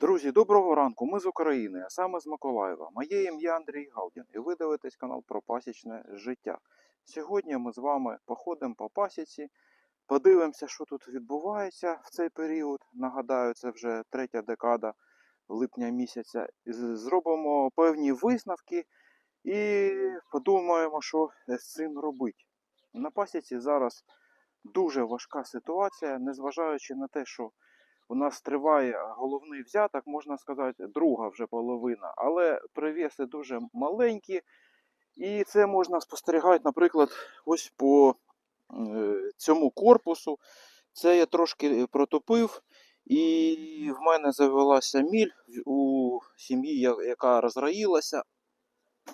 Друзі, доброго ранку. Ми з України, а саме з Миколаєва. Моє ім'я Андрій Галдін, і ви дивитесь канал про пасічне життя. Сьогодні ми з вами походимо по пасіці, подивимося, що тут відбувається в цей період. Нагадаю, це вже третя декада липня місяця. Зробимо певні висновки і подумаємо, що з цим робити. На пасіці зараз дуже важка ситуація, незважаючи на те, що у нас триває головний взяток, можна сказати, друга вже половина, але привіси дуже маленькі, і це можна спостерігати, наприклад, ось по е, цьому корпусу. Це я трошки протопив, і в мене завелася міль у сім'ї, яка розраїлася.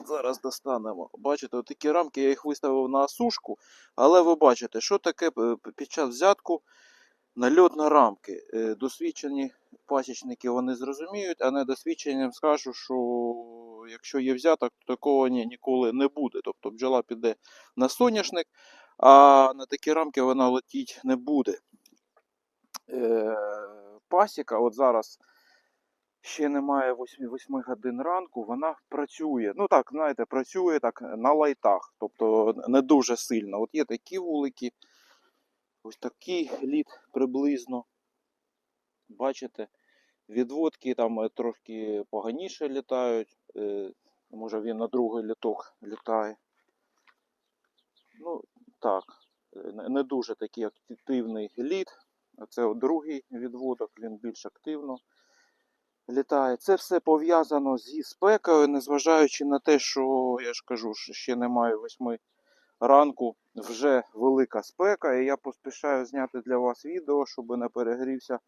Зараз достанемо. Бачите, такі рамки я їх виставив на осушку, але ви бачите, що таке е, під час взятку нальот на рамки. Е, Досвідчені пасічники вони зрозуміють, а недосвідченим скажу, що якщо є взяток, то такого ні, ніколи не буде. Тобто бджола піде на соняшник, а на такі рамки вона летіть не буде. Е, Пасіка, от зараз ще немає 8, 8 годин ранку, вона працює. Ну так, знаєте, працює так на лайтах, тобто не дуже сильно. От є такі вулики, ось такий лід приблизно. Бачите, відводки там е, трошки поганіше літають. е, Може він на другий літок літає. Ну, так, е, не- дуже такий активний лід. Це другий відводок, він більш активно літає. Це все пов'язано зі спекою, незважаючи на те, що я ж кажу, що ще немає восьми ранку, вже велика спека, і я поспішаю зняти для вас відео, щоб не перегрівся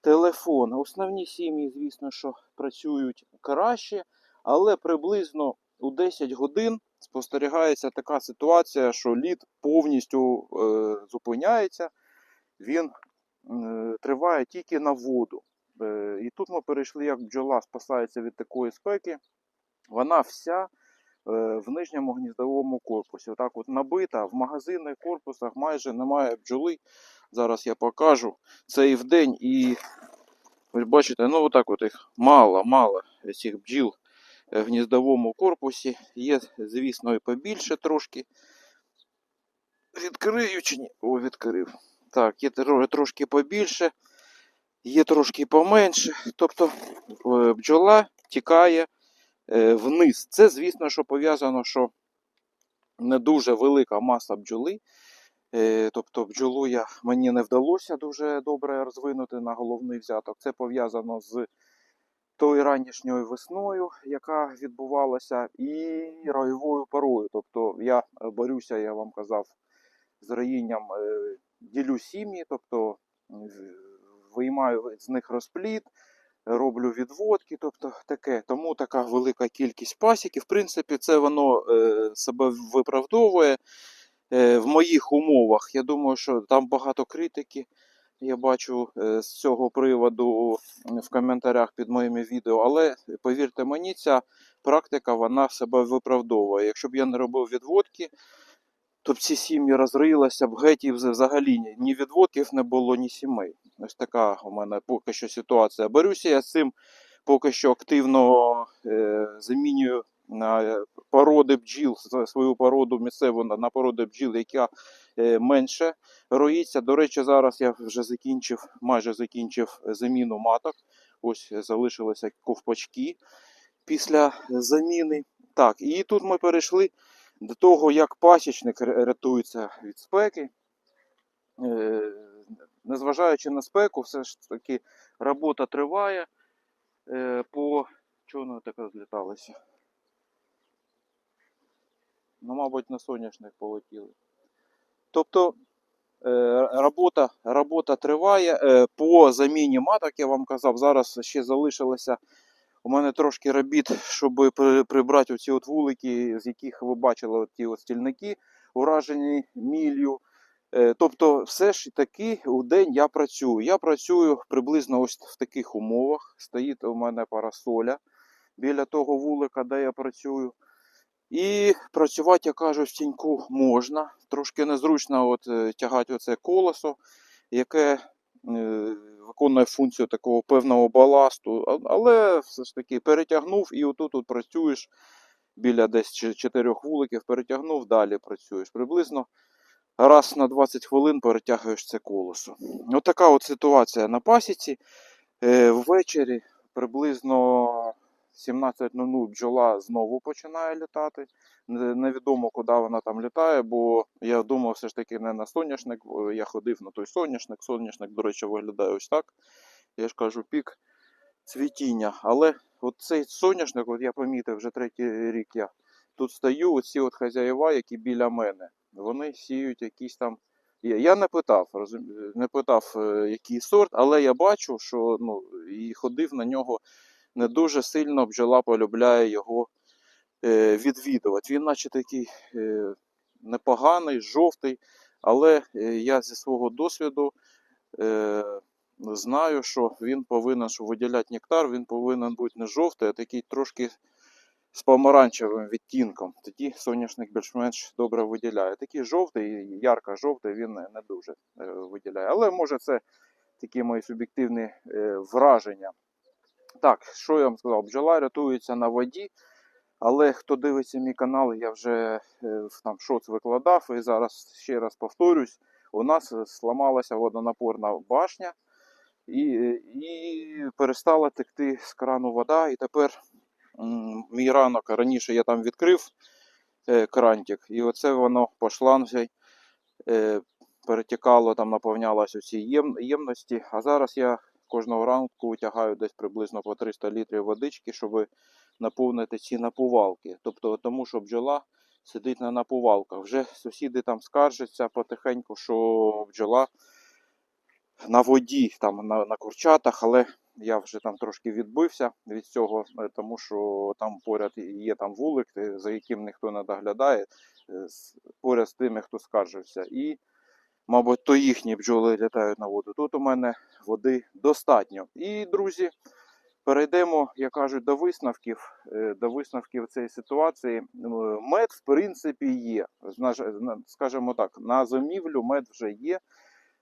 телефон. Основні сім'ї, звісно, що працюють краще, але приблизно у 10 годин спостерігається така ситуація, що лід повністю е, зупиняється, він е, триває тільки на воду. Е, і тут ми перейшли, як бджола спасається від такої спеки. Вона вся в нижньому гніздовому корпусі. Отак от набита, в магазинних корпусах майже немає бджоли. Зараз я покажу. Це і вдень, і ви бачите, ну отак от їх мало-мало цих бджіл е, в гніздовому корпусі. Є, звісно, і побільше трошки. Відкрию чи ні? О, відкрив. Так, є трошки побільше, є трошки поменше. Тобто е, бджола тікає е, вниз. Це, звісно, що пов'язано, що не дуже велика маса бджоли. Е, Тобто бджолу я, мені не вдалося дуже добре розвинути на головний взяток. Це пов'язано з тою ранішньою весною, яка відбувалася, і роєвою порою. Тобто я е, борюся, я вам казав, з роїнням е, ділю сім'ї, тобто виймаю з них розплід, роблю відводки, тобто таке. Тому така велика кількість пасіків. В принципі, це воно е, себе виправдовує е, в моїх умовах. Я думаю, що там багато критики. Я бачу е, з цього приводу в коментарях під моїми відео, але повірте мені, ця практика вона себе виправдовує. Якщо б я не робив відводки, то б ці сім'ї розрилися геть і взагалі ні, відводків не було, ні сімей. Ось така у мене поки що ситуація. Борюся я з цим поки що активно е, замінюю на е, породи бджіл, свою породу місцеву на породи бджіл, яка е, менше роїться. До речі, зараз я вже закінчив, майже закінчив заміну маток. Ось залишилися ковпачки після заміни. Так, і тут ми перейшли до того, як пасічник рятується від спеки. Е, Незважаючи на спеку, все ж таки робота триває. Е, По чого воно так розліталося? Ну, мабуть, на соняшник полетіли. Тобто е, робота, робота триває. По заміні маток, я вам казав, зараз ще залишилося у мене трошки робіт, щоб прибрати оці от вулики, з яких ви бачили ті стільники, уражені міллю. Е, Тобто, все ж таки у день я працюю. Я працюю приблизно ось в таких умовах. Стоїть у мене парасоля біля того вулика, де я працюю. І працювати, я кажу, в тіньку можна. Трошки незручно от, е, тягати оце колесо, яке е, виконує функцію такого певного баласту, але все ж таки перетягнув і отут от працюєш біля десь чотирьох вуликів, перетягнув, далі працюєш. Приблизно раз на 20 хвилин перетягуєш це колесо. Отака от ситуація на пасіці. Е, Ввечері приблизно 17.00 бджола знову починає літати. Невідомо, куди вона там літає, бо я думав все ж таки не на соняшник. Я ходив на той соняшник. Соняшник, до речі, виглядає ось так. Я ж кажу, пік цвітіння. Але от цей соняшник, от я помітив вже третій рік я тут стою, оці от хазяїва, які біля мене, вони сіють якісь там. Я я не питав, розум... не питав, е, який сорт, але я бачу, що ну, і ходив на нього не дуже сильно бджола полюбляє його е, відвідувати. Він, наче такий е, непоганий, жовтий, але е, я зі свого досвіду знаю, що він повинен, щоб виділяти нектар, він повинен бути не жовтий, а такий трошки з помаранчевим відтінком. Тоді соняшник більш-менш добре виділяє. Такий жовтий, ярко-жовтий, він не дуже виділяє. Але може це такі мої суб'єктивні враження. Так, що я вам сказав? Бджола рятується на воді. Але хто дивиться мій канал, я вже е, там шоц викладав і зараз ще раз повторюсь: у нас сламалася водонапорна башня і, і перестала текти з крану вода. І тепер мій ранок раніше я там відкрив е, крантик, і оце воно по шланзі е, перетікало, там наповнялось у ці єм, ємності. А зараз я кожного ранку витягаю десь приблизно по 300 літрів водички, щоб наповнити ці напувалки. Тобто, тому що бджола сидить на напувалках. Вже сусіди там скаржаться потихеньку, що бджола на воді, там на, на курчатах, але я вже там трошки відбився від цього, е, тому що там поряд є там вулик, е, за яким ніхто не доглядає, е, поряд з тими, хто скаржився. І, мабуть, то їхні бджоли літають на воду. Тут у мене води достатньо. І, друзі, перейдемо, як кажуть, до висновків. е, До висновків цієї ситуації. Е, Мед, в принципі, є. Скажімо так, на зимівлю мед вже є.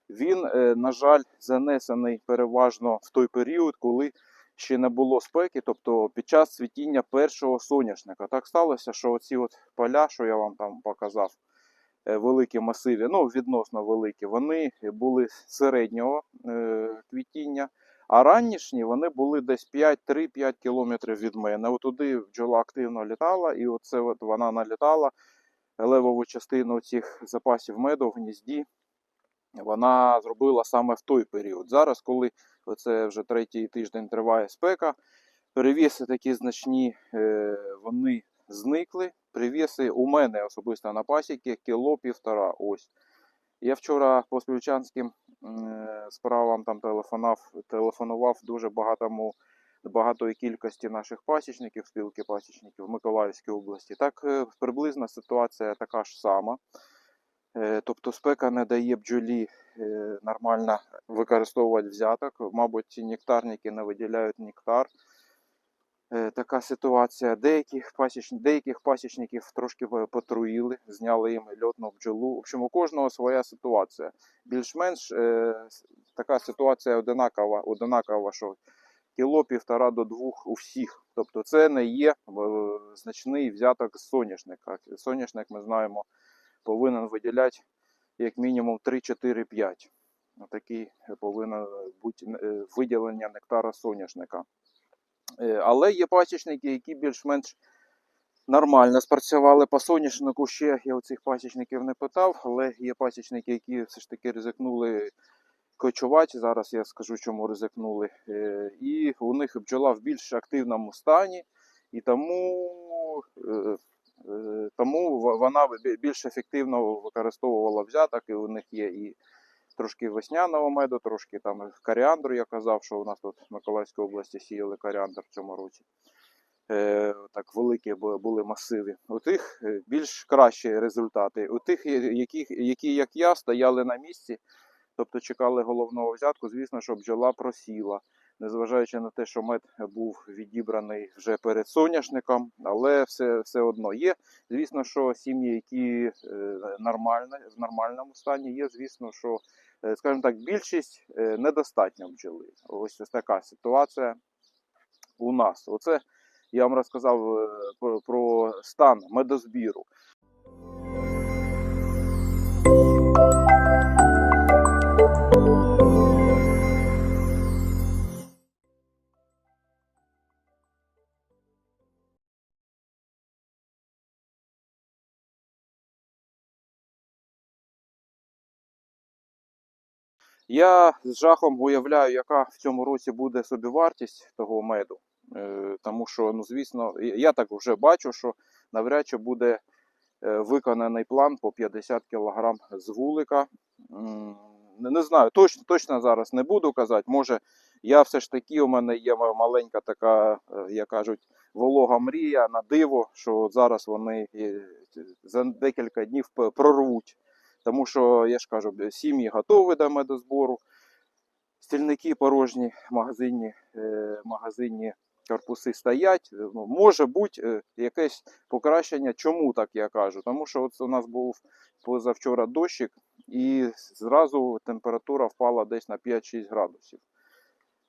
Він, е, на жаль, занесений переважно в той період, коли ще не було спеки, тобто під час цвітіння першого соняшника. Так сталося, що оці от поля, що я вам там показав, великі масиві, ну відносно великі, вони були середнього е, квітіння. А ранішні вони були десь 5-3-5 кілометрів від мене. От туди бджола активно літала, і оце от вона налітала левову частину цих запасів меду в гнізді. Вона зробила саме в той період. Зараз, коли оце вже третій тиждень триває спека, перевіси такі значні, е, вони зникли. Привіси у мене особисто на пасіки кіло півтора. Ось. Я вчора по співчанським е, справам там телефонував, телефонував дуже багатому, багатої кількості наших пасічників, спілки пасічників в Миколаївській області. Так е, приблизна ситуація така ж сама. Е, Тобто спека не дає бджолі нормально використовувати взяток. Мабуть, нектарники не виділяють нектар. Е, Така ситуація. Деяких, пасіч... Деяких пасічників трошки потруїли, зняли їм льотну бджолу. В общем, у кожного своя ситуація. Більш-менш е, така ситуація одинакова, одинакова, що кіло півтора до двох у всіх. Тобто це не є е, значний взяток з соняшника. Соняшник, ми знаємо, повинен виділяти як мінімум 3-4-5. Такий повинен бути виділення нектара соняшника. Е, Але є пасічники, які більш-менш нормально спрацювали по соняшнику. Ще я у цих пасічників не питав, але є пасічники, які все ж таки ризикнули кочувати. Зараз я скажу, чому ризикнули. Е, І у них бджола в більш активному стані, і тому, е, тому вона більш ефективно використовувала взяток, і у них є і трошки весняного меду, трошки там коріандру. Я казав, що у нас тут в Миколаївській області сіяли коріандр в цьому році. Е, так великі були масиви. У тих е, більш кращі результати. У тих, які, які, як я, стояли на місці, тобто чекали головного взятку, звісно, що бджола просіла. незважаючи на те, що мед був відібраний вже перед соняшником, але все, все одно є. Звісно, що сім'ї, які е, нормально, в нормальному стані, є, звісно, що, е, скажімо так, більшість е, недостатньо бджоли. Ось ось така ситуація у нас. Оце я вам розказав е, про, стан медозбіру. Я з жахом уявляю, яка в цьому році буде собівартість того меду. Е, Тому що, ну звісно, я так вже бачу, що навряд чи буде е, виконаний план по 50 кг з вулика. Не, знаю, точно, точно зараз не буду казати. Може, я все ж таки, у мене є маленька така, е, як кажуть, волога мрія на диво, що зараз вони за декілька днів прорвуть. Тому що, я ж кажу, сім'ї готові до медозбору, стільники порожні, магазинні, е, магазинні корпуси стоять. Ну, Може бути е, якесь покращення. Чому так я кажу? Тому що от у нас був позавчора дощик, і зразу температура впала десь на 5-6 градусів.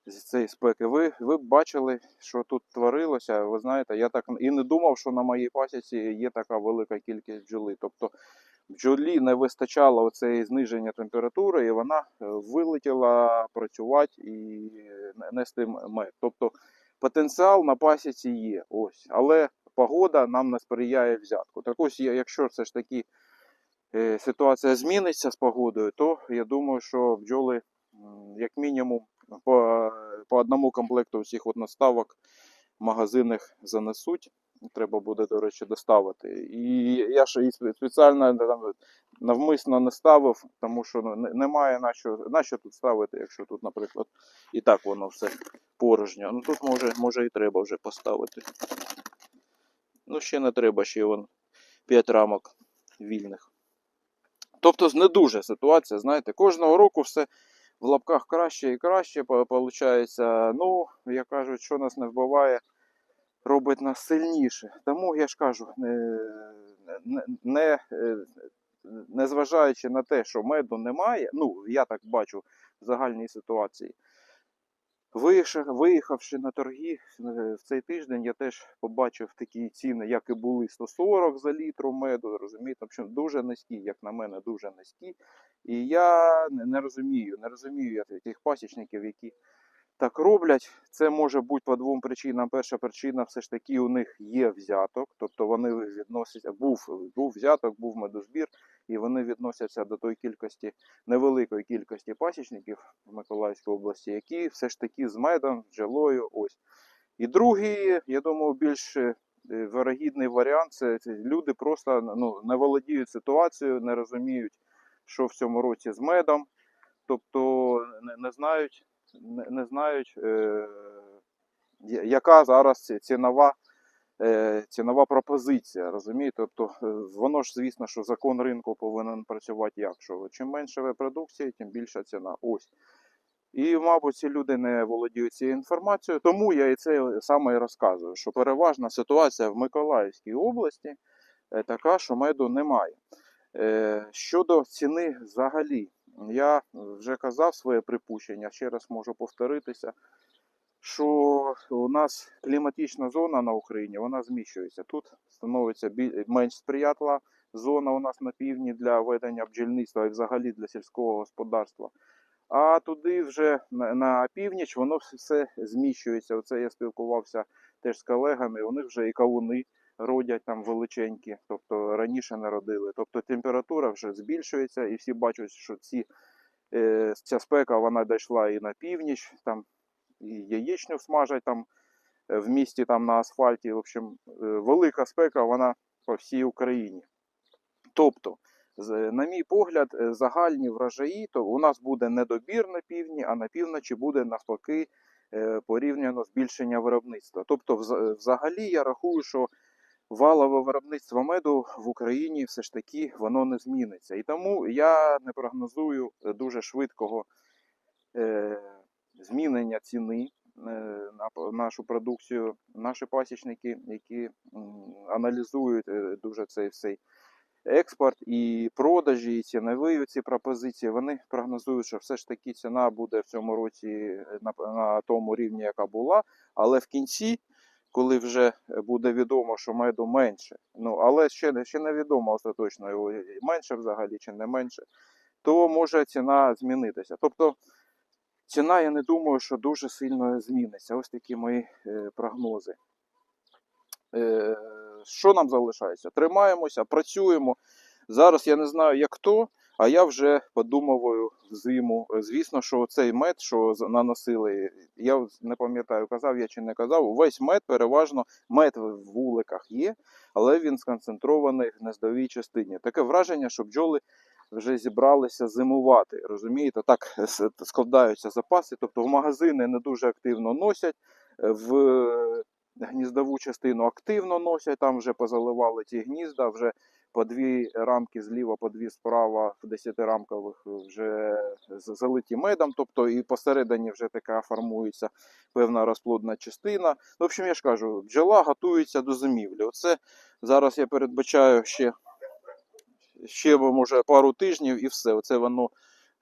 З цієї спеки. Ви, ви бачили, що тут творилося. Ви знаєте, я так і не думав, що на моїй пасіці є така велика кількість бджоли. Тобто бджолі не вистачало оцеї зниження температури, і вона е, вилетіла працювати і нести мед. Тобто потенціал на пасіці є. Ось, але погода нам не сприяє взятку. Так ось, якщо все ж таки е, ситуація зміниться з погодою, то я думаю, що бджоли, як мінімум, по, по одному комплекту всіх от наставок магазинах занесуть. Треба буде, до речі, доставити. І я ж і спеціально там, навмисно не ставив, тому що ну, немає на що, на що тут ставити, якщо тут, наприклад, і так воно все порожньо. Ну тут може, може і треба вже поставити. Ну, ще не треба, ще вон 5 рамок вільних. Тобто не дуже ситуація, знаєте, кожного року все в лапках краще і краще виходить. Ну, як кажуть, що нас не вбиває, робить нас сильніше. Тому я ж кажу, не, не, не, незважаючи на те, що меду немає, ну, я так бачу в загальній ситуації. Виїхавши, на торги е, в цей тиждень, я теж побачив такі ціни, як і були 140 за літру меду. Розумієте, общем, дуже низькі, як на мене, дуже низькі. І я не розумію, не розумію я тих пасічників, які так роблять. Це може бути по двом причинам. Перша причина все ж таки у них є взяток, тобто вони відносяться, був, був взяток, був медозбір, і вони відносяться до тої кількості невеликої кількості пасічників в Миколаївській області, які все ж таки з медом, з бджолою. Ось. І другий, я думаю, більш е, вирогідний варіант це люди просто ну, не володіють ситуацією, не розуміють, що в цьому році з медом, тобто не, не знають, не, знають, е, яка зараз цінова. е, Цінова пропозиція, розумієте? Тобто, е, воно ж, звісно, що закон ринку повинен працювати як? Що чим менше ви продукції, тим більша ціна. Ось. І, мабуть, ці люди не володіють цією інформацією, тому я і це саме і розказую, що переважна ситуація в Миколаївській області така, що меду немає. Щодо ціни взагалі, я вже казав своє припущення, ще раз можу повторитися, що у нас кліматична зона на Україні вона зміщується. Тут становиться менш сприятлива зона у нас на півдні для ведення бджільництва і взагалі для сільського господарства. А туди вже на північ воно все зміщується. Оце я спілкувався теж з колегами. У них вже і кавуни родять там величенькі, тобто раніше не родили. Тобто температура вже збільшується, і всі бачать, що ці, е, ця спека вона дійшла і на північ, там і яєчню смажать там е, в місті там на асфальті. В общем, е, велика спека вона по всій Україні. Тобто, на мій погляд, е, загальні врожаї, то у нас буде недобір на півдні, а на півночі буде навпаки е, порівняно збільшення виробництва. Тобто, взагалі, я рахую, що валове виробництво меду в Україні все ж таки воно не зміниться. І тому я не прогнозую е, дуже швидкого е, змінення ціни е, на нашу продукцію. Наші пасічники, які аналізують е, дуже цей всей експорт і продажі, і цінові ці пропозиції, вони прогнозують, що все ж таки ціна буде в цьому році на, на тому рівні, яка була, але в кінці, коли вже буде відомо, що меду менше, ну але ще, ще не відомо остаточно його менше взагалі чи не менше, то може ціна змінитися. Тобто ціна, я не думаю, що дуже сильно зміниться. Ось такі мої е, прогнози. Е, що нам залишається? Тримаємося, працюємо. Зараз я не знаю, як хто, а я вже подумываю зиму. Звісно, що цей мед, що наносили, я не пам'ятаю, казав я чи не казав. Весь мед переважно мед в вуликах є, але він сконцентрований в гнездовій частині. Таке враження, що бджоли вже зібралися зимувати. Розумієте, так складаються запаси. Тобто в магазини не дуже активно носять, в гніздову частину активно носять, там вже позаливали ті гнізда, вже по дві рамки зліва, по дві справа в десятирамкових вже залиті медом, тобто і посередині вже така формується певна розплодна частина. В общем, я ж кажу, бджола готується до зимівлі. Оце зараз я передбачаю ще, ще може пару тижнів і все. Оце воно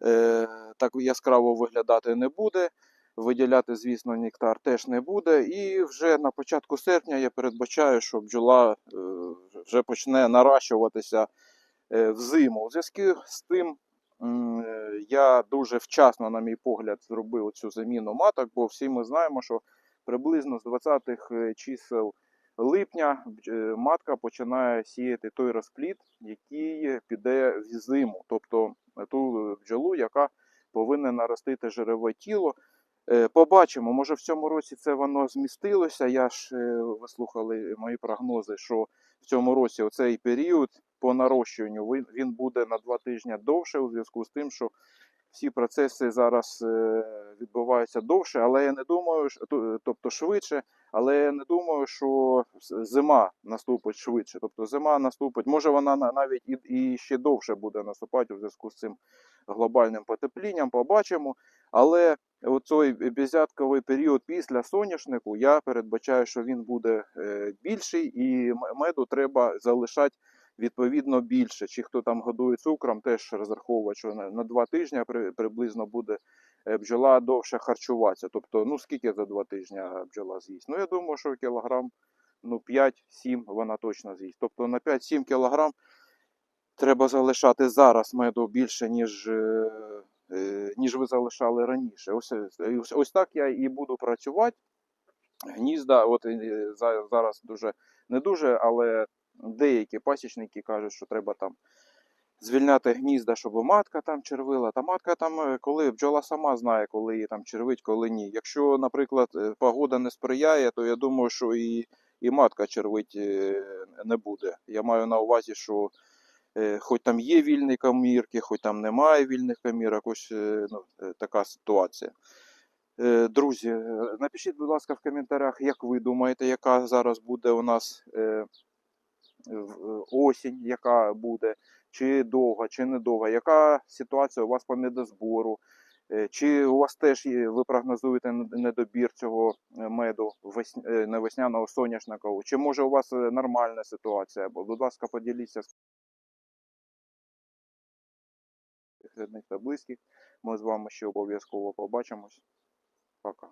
е, так яскраво виглядати не буде. Виділяти, звісно, нектар теж не буде. І вже на початку серпня я передбачаю, що бджола е, вже почне наращуватися е, взиму. У зв'язку з тим е, я дуже вчасно, на мій погляд, зробив цю заміну маток, бо всі ми знаємо, що приблизно з 20-х е, чисел липня матка починає сіяти той розплід, який піде в зиму, тобто ту бджолу, яка повинна наростити жирове тіло. Е, Побачимо, може в цьому році це воно змістилося. Я ж е, ви слухали мої прогнози, що в цьому році оцей період по нарощуванню він- він буде на два тижні довше у зв'язку з тим, що всі процеси зараз е, відбуваються довше, але я не думаю, тобто швидше, але я не думаю, що зима наступить швидше. Тобто зима наступить, може вона на- навіть і, ще довше буде наступати у зв'язку з цим глобальним потеплінням. Побачимо. Але оцей безятковий період після соняшнику я передбачаю, що він буде е, більший, і меду треба залишати відповідно більше. Чи хто там годує цукром, теж розраховує, що на, два тижні приблизно буде е, бджола довше харчуватися. Тобто, ну скільки за два тижні бджола з'їсть? Ну я думаю, що кілограм ну 5-7 вона точно з'їсть. Тобто на 5-7 кілограм треба залишати зараз меду більше, ніж, е, е, ніж ви залишали раніше. Ось, ось, ось так я і буду працювати. Гнізда, от зараз дуже не дуже, але деякі пасічники кажуть, що треба там звільняти гнізда, щоб матка там червила. Та матка там, е, коли бджола сама знає, коли її там червить, коли ні. Якщо, наприклад, е, погода не сприяє, то я думаю, що і, і матка червить е, не буде. Я маю на увазі, що хоч там є вільні комірки, хоч там немає вільних комірок, ось ну, така ситуація. Друзі, напишіть, будь ласка, в коментарях, як ви думаєте, яка зараз буде у нас осінь, яка буде, чи довга, чи недовга, яка ситуація у вас по медозбору, Е, чи у вас теж ви прогнозуєте недобір цього е, меду весня, е, не весняного соняшникового, чи може у вас е, нормальна ситуація? Будь ласка, поділіться з рідних та близьких. Ми з вами ще обов'язково побачимось. Пока.